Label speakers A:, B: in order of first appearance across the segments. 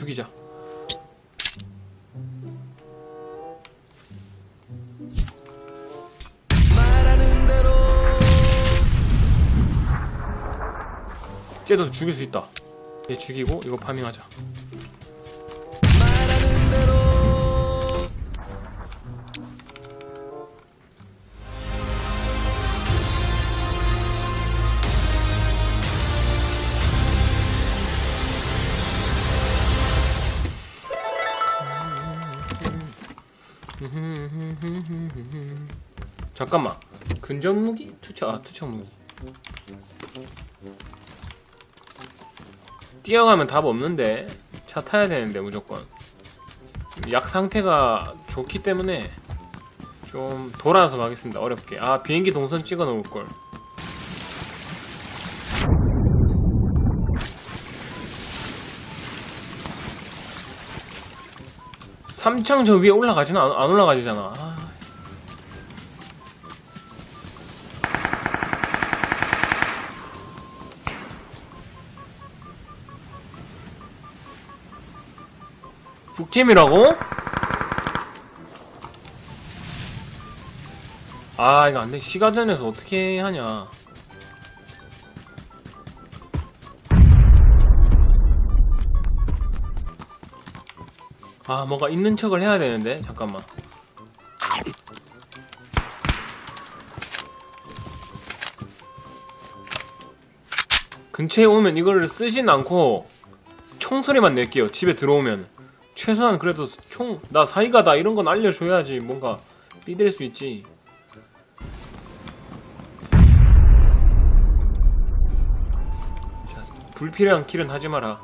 A: 죽이자. 쟤도 죽일 수 있다. 얘 죽이고 이거 파밍하자. 잠깐만. 근접 무기? 투척 아 투척 무기. 뛰어가면 답 없는데 차 타야 되는데 무조건 약 상태가 좋기 때문에 좀 돌아서 가겠습니다 어렵게 아 비행기 동선 찍어 놓을 걸 삼창 저 위에 올라가지는 안, 안 올라가지잖아 북팀이라고? 아 이거 안돼. 시가전에서 어떻게 하냐. 아 뭔가 있는 척을 해야 되는데? 잠깐만. 근처에 오면 이거를 쓰진 않고 총소리만 낼게요. 집에 들어오면 최소한 그래도 총 나 사이가다 이런 건 알려줘야지 뭔가 삐댈 수 있지. 자 불필요한 킬은 하지 마라.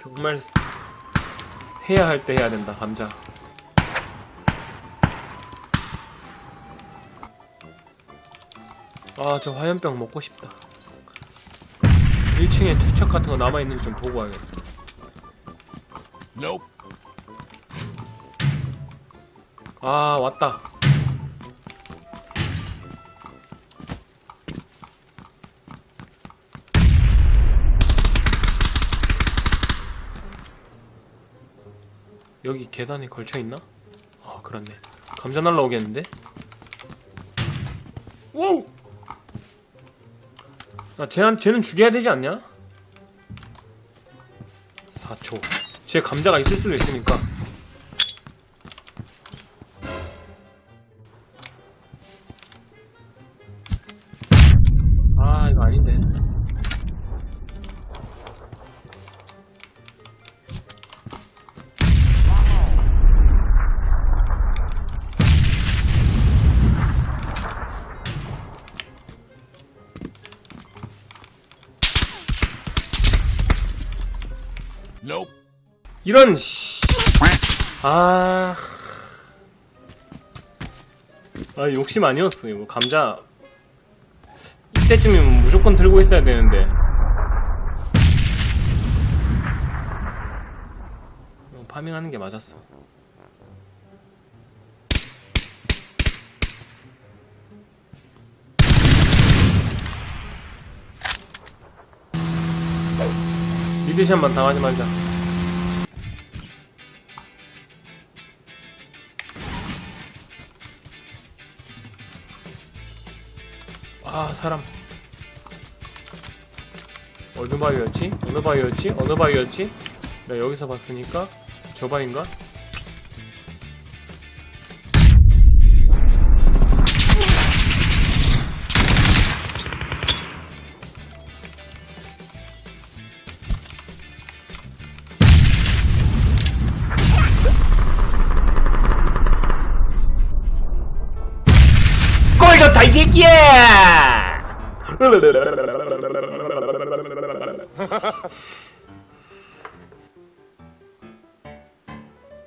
A: 정말 해야 할 때 해야 된다 감자. 아 저 화염병 먹고 싶다. 1층에 투척 같은 거 남아있는지 좀 보고 와야겠다.
B: Nope.
A: 아 왔다 여기 계단에 걸쳐있나? 아 그렇네 감자 날라오겠는데? 와우! 아 쟤한, 쟤는 죽여야 되지 않냐? 4초 쟤 감자가 있을 수도 있으니까 이런 씨. 아. 아 욕심 아니었어. 이거 감자. 이때쯤이면 무조건 들고 있어야 되는데. 어, 파밍하는 게 맞았어 리드샷만 당하지 말자 아 사람 어느 바위였지? 어느 바위였지? 어느 바위였지? 내가 여기서 봤으니까 저 바위인가?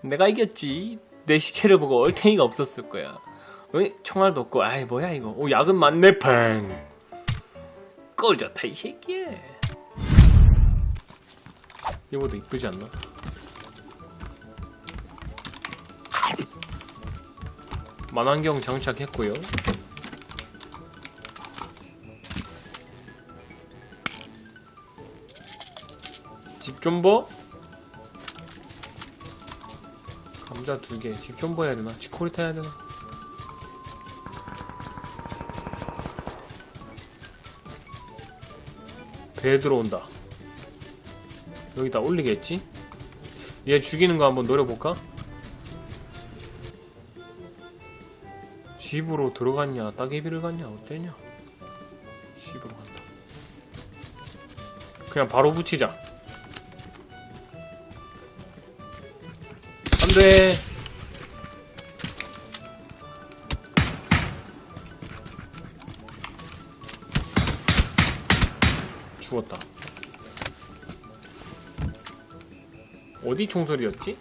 A: 내가 이겼지. 내 시체를 보고 얼탱이가 없었을 거야. 왜 총알도 없고, 아이 뭐야 이거. 오 약은 많네 팡. 꼴 좋다 이 새끼야. 이거도 이쁘지 않나? 만환경 장착했고요. 집좀 봐. 감자 두 개. 직존버 해야 되나? 치코리타 해야 되나? 배 들어온다. 여기다 올리겠지? 얘 죽이는 거 한번 노려볼까? 집으로 들어갔냐, 따개비를 갔냐, 어땠냐? 집으로 간다. 그냥 바로 붙이자. 안 돼. 죽었다. 어디 총소리였지?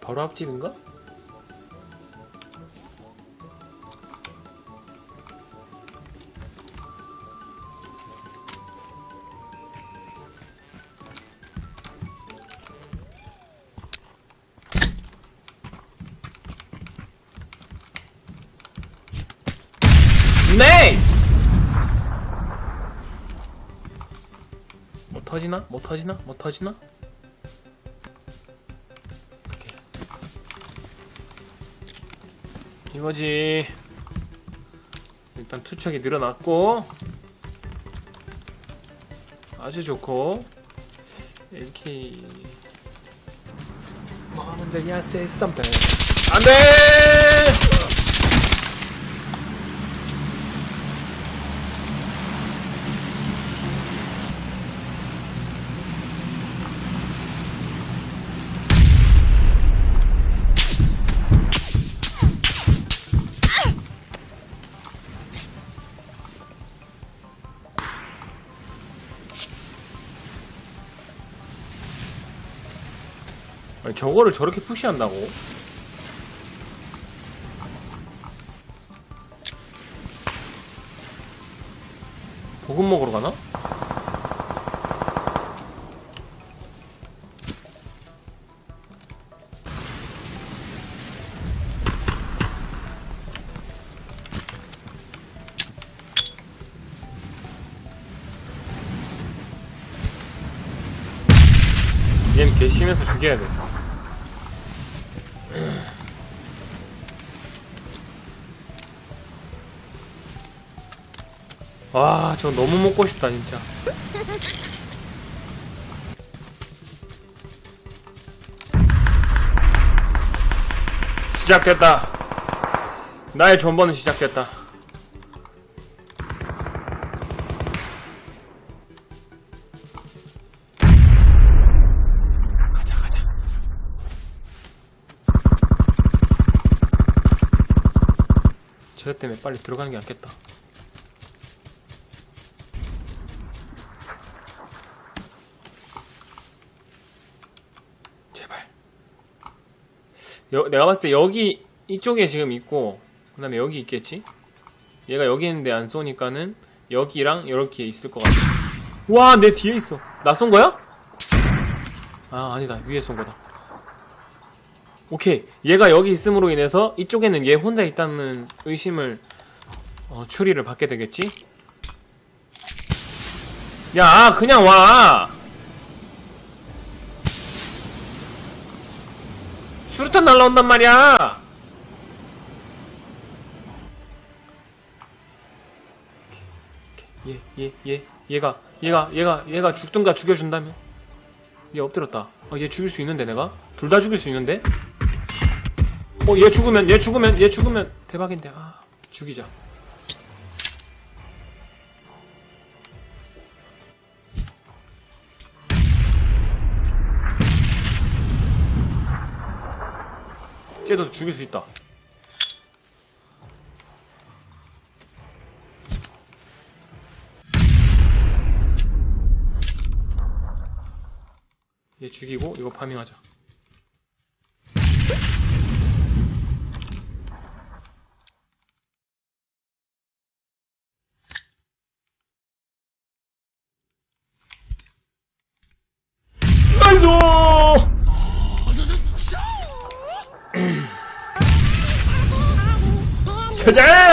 A: 바로 앞집인가? 터지나? 뭐 터지나? 뭐 터지나? 이거지. 일단 투척이 늘어났고 아주 좋고 LK 뭐하는데 야 say 안돼! 아니, 저거를 저렇게 푸시한다고? 볶음 먹으러 가나? 얘는 개심해서 죽여야 돼. 와, 저 너무 먹고 싶다, 진짜. 시작됐다. 나의 전번은 시작됐다. 때문에 빨리 들어가는 게 낫겠다. 제발. 여- 내가 봤을 때 여기 이쪽에 지금 있고 그 다음에 여기 있겠지? 얘가 여기 있는데 안 쏘니까는 여기랑 이렇게 있을 것 같아. 와, 내 뒤에 있어. 나 쏜 거야? 아, 아니다. 위에 쏜 거다. 오케이. 얘가 여기 있음으로 인해서 이쪽에는 얘 혼자 있다는 의심을 어, 추리를 받게 되겠지? 야, 그냥 와. 수류탄 날라온단 말이야. 얘, 얘, 얘, 얘 가, 얘가, 얘가, 얘가 죽든가 죽여준다면? 얘 엎드렸다. 어, 얘 죽일 수 있는데 내가? 둘 다 죽일 수 있는데? 어, 얘 죽으면, 얘 죽으면, 얘 죽으면 대박인데. 아, 죽이자. 쟤도 죽일 수 있다. 얘 죽이고 이거 파밍하자. 짜잔!